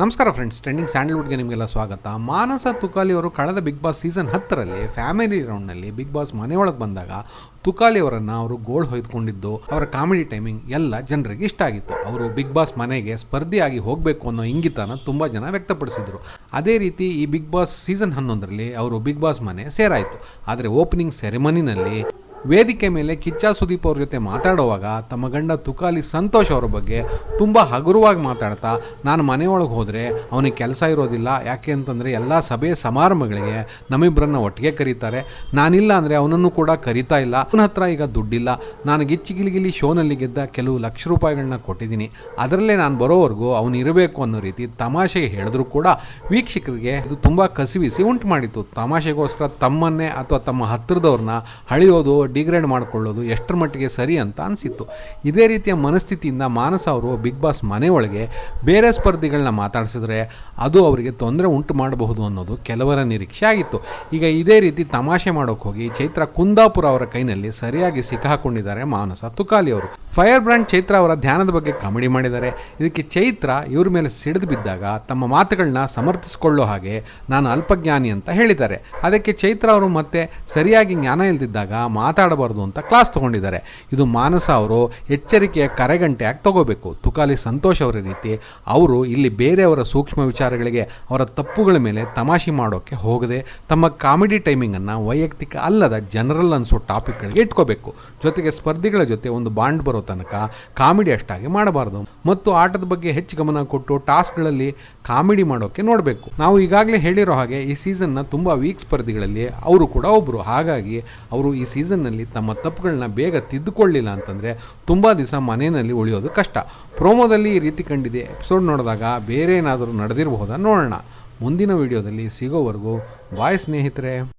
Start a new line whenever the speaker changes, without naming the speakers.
ನಮಸ್ಕಾರ friends trending ಸ್ಯಾಂಡಲ್ವುಡ್ಗೆ ನಿಮಗೆಲ್ಲ ಸ್ವಾಗತ. ಮಾನಸ ತುಕಾಲಿ ಅವರು ಕಳೆದ ಬಿಗ್ ಬಾಸ್ ಸೀಸನ್ ಹತ್ತರಲ್ಲಿ ಫ್ಯಾಮಿಲಿ ರೌಂಡ್ನಲ್ಲಿ ಬಿಗ್ ಬಾಸ್ ಮನೆಯೊಳಗೆ ಬಂದಾಗ ತುಕಾಲಿ ಅವರನ್ನು ಅವರು ಗೋಲ್ಡ್ ಹೊಯ್ದುಕೊಂಡಿದ್ದು, ಅವರ ಕಾಮಿಡಿ ಟೈಮಿಂಗ್ ಎಲ್ಲ ಜನರಿಗೆ ಇಷ್ಟ ಆಗಿತ್ತು. ಅವರು ಬಿಗ್ ಬಾಸ್ ಮನೆಗೆ ಸ್ಪರ್ಧಿಯಾಗಿ ಹೋಗಬೇಕು ಅನ್ನೋ ಇಂಗಿತನ ತುಂಬ ಜನ ವ್ಯಕ್ತಪಡಿಸಿದರು. ಅದೇ ರೀತಿ ಈ ಬಿಗ್ ಬಾಸ್ ಸೀಸನ್ ಹನ್ನೊಂದರಲ್ಲಿ ಅವರು ಬಿಗ್ ಬಾಸ್ ಮನೆ ಸೇರಾಯಿತು. ಆದರೆ ಓಪನಿಂಗ್ ಸೆರೆಮನಿನಲ್ಲಿ ವೇದಿಕೆ ಮೇಲೆ ಕಿಚ್ಚ ಸುದೀಪ್ ಅವ್ರ ಜೊತೆ ಮಾತಾಡುವಾಗ ತಮ್ಮ ಗಂಡ ತುಕಾಲಿ ಸಂತೋಷ್ ಅವರ ಬಗ್ಗೆ ತುಂಬ ಹಗುರವಾಗಿ ಮಾತಾಡ್ತಾ, ನಾನು ಮನೆಯೊಳಗೆ ಹೋದರೆ ಅವನಿಗೆ ಕೆಲಸ ಇರೋದಿಲ್ಲ, ಯಾಕೆ ಅಂತಂದರೆ ಎಲ್ಲ ಸಭೆ ಸಮಾರಂಭಗಳಿಗೆ ನಮ್ಮಿಬ್ಬರನ್ನ ಒಟ್ಟಿಗೆ ಕರೀತಾರೆ. ನಾನಿಲ್ಲ ಅಂದರೆ ಅವನನ್ನು ಕೂಡ ಕರೀತಾ ಇಲ್ಲ. ಅವನ ಹತ್ರ ಈಗ ದುಡ್ಡಿಲ್ಲ. ನಾನು ಗಿಚ್ಚಿ ಗಿಲಿಗಿಲಿ ಶೋನಲ್ಲಿ ಗೆದ್ದ ಕೆಲವು ಲಕ್ಷ ರೂಪಾಯಿಗಳನ್ನ ಕೊಟ್ಟಿದ್ದೀನಿ. ಅದರಲ್ಲೇ ನಾನು ಬರೋವರೆಗೂ ಅವನು ಇರಬೇಕು ಅನ್ನೋ ರೀತಿ ತಮಾಷೆಗೆ ಹೇಳಿದ್ರು ಕೂಡ ವೀಕ್ಷಕರಿಗೆ ಇದು ತುಂಬ ಕಸಿವಿಸಿ ಉಂಟು ಮಾಡಿತ್ತು. ತಮಾಷೆಗೋಸ್ಕರ ತಮ್ಮನ್ನೇ ಅಥವಾ ತಮ್ಮ ಹತ್ತಿರದವ್ರನ್ನ ಹಳಿಯೋದು ಡಿಗ್ರೇಡ್ ಮಾಡಿಕೊಳ್ಳೋದು ಎಷ್ಟರ ಮಟ್ಟಿಗೆ ಸರಿ ಅಂತ ಅನಿಸಿತ್ತು. ಇದೇ ರೀತಿಯ ಮನಸ್ಥಿತಿಯಿಂದ ಮಾನಸ ಅವರು ಬಿಗ್ ಬಾಸ್ ಮನೆಯೊಳಗೆ ಬೇರೆ ಸ್ಪರ್ಧಿಗಳನ್ನ ಮಾತಾಡಿಸಿದ್ರೆ ಅದು ಅವರಿಗೆ ತೊಂದರೆ ಉಂಟು ಮಾಡಬಹುದು ಅನ್ನೋದು ಕೆಲವರ ನಿರೀಕ್ಷೆ ಆಗಿತ್ತು. ಈಗ ಇದೇ ರೀತಿ ತಮಾಷೆ ಮಾಡೋಕೆ ಹೋಗಿ ಚೈತ್ರ ಕುಂದಾಪುರ ಅವರ ಕೈನಲ್ಲಿ ಸರಿಯಾಗಿ ಸಿಕ್ಕಾಕೊಂಡಿದ್ದಾರೆ ಮಾನಸ ತುಕಾಲಿ ಅವರು. ಫೈರ್ ಬ್ರ್ಯಾಂಡ್ ಚೈತ್ರ ಅವರ ಧ್ಯಾನದ ಬಗ್ಗೆ ಕಾಮಿಡಿ ಮಾಡಿದ್ದಾರೆ. ಇದಕ್ಕೆ ಚೈತ್ರ ಇವ್ರ ಮೇಲೆ ಸಿಡಿದು ಬಿದ್ದಾಗ ತಮ್ಮ ಮಾತುಗಳನ್ನ ಸಮರ್ಥಿಸಿಕೊಳ್ಳೋ ಹಾಗೆ ನಾನು ಅಲ್ಪಜ್ಞಾನಿ ಅಂತ ಹೇಳಿದ್ದಾರೆ. ಅದಕ್ಕೆ ಚೈತ್ರ ಅವರು ಮತ್ತೆ ಸರಿಯಾಗಿ ಜ್ಞಾನ ಇಲ್ದಿದ್ದಾಗ ಮಾತಾಡಬಾರ್ದು ಅಂತ ಕ್ಲಾಸ್ ತಗೊಂಡಿದ್ದಾರೆ. ಇದು ಮಾನಸ ಅವರು ಎಚ್ಚರಿಕೆಯ ಕರೆಗಂಟೆಯಾಗಿ ತಗೋಬೇಕು. ತುಕಾಲಿ ಸಂತೋಷ್ ಅವರ ರೀತಿ ಅವರು ಇಲ್ಲಿ ಬೇರೆಯವರ ಸೂಕ್ಷ್ಮ ವಿಚಾರಗಳಿಗೆ ಅವರ ತಪ್ಪುಗಳ ಮೇಲೆ ತಮಾಷೆ ಮಾಡೋಕ್ಕೆ ಹೋಗದೆ ತಮ್ಮ ಕಾಮಿಡಿ ಟೈಮಿಂಗನ್ನು ವೈಯಕ್ತಿಕ ಅಲ್ಲದ ಜನರಲ್ ಅನಿಸೋ ಟಾಪಿಕ್ಗಳಿಗೆ ಇಟ್ಕೋಬೇಕು. ಜೊತೆಗೆ ಸ್ಪರ್ಧಿಗಳ ಜೊತೆ ಒಂದು ಬಾಂಡ್ ಬರೋ ತನಕ ಕಾಮಿಡಿ ಅಷ್ಟಾಗಿ ಮಾಡಬಾರ್ದು. ಮತ್ತು ಆಟದ ಬಗ್ಗೆ ಹೆಚ್ಚು ಗಮನ ಕೊಟ್ಟು ಟಾಸ್ಕ್ಗಳಲ್ಲಿ ಕಾಮಿಡಿ ಮಾಡೋಕ್ಕೆ ನೋಡಬೇಕು. ನಾವು ಈಗಾಗಲೇ ಹೇಳಿರೋ ಹಾಗೆ ಈ ಸೀಸನ್ನ ತುಂಬ ವೀಕ್ ಸ್ಪರ್ಧಿಗಳಲ್ಲಿ ಅವರು ಕೂಡ ಒಬ್ಬರು ಹಾಗಾಗಿ ಅವರು ಈ ಸೀಸನ್ನಲ್ಲಿ ತಮ್ಮ ತಪ್ಪುಗಳನ್ನ ಬೇಗ ತಿದ್ದುಕೊಳ್ಳಿಲ್ಲ ಅಂತಂದರೆ ತುಂಬ ದಿವಸ ಮನೆಯಲ್ಲಿ ಉಳಿಯೋದು ಕಷ್ಟ. ಪ್ರೋಮೋದಲ್ಲಿ ಈ ರೀತಿ ಕಂಡಿದೆ. ಎಪಿಸೋಡ್ ನೋಡಿದಾಗ ಬೇರೆ ಏನಾದರೂ ನಡೆದಿರಬಹುದಾ ನೋಡೋಣ. ಮುಂದಿನ ವಿಡಿಯೋದಲ್ಲಿ ಸಿಗೋವರೆಗೂ ಬಾಯ್ ಸ್ನೇಹಿತರೆ.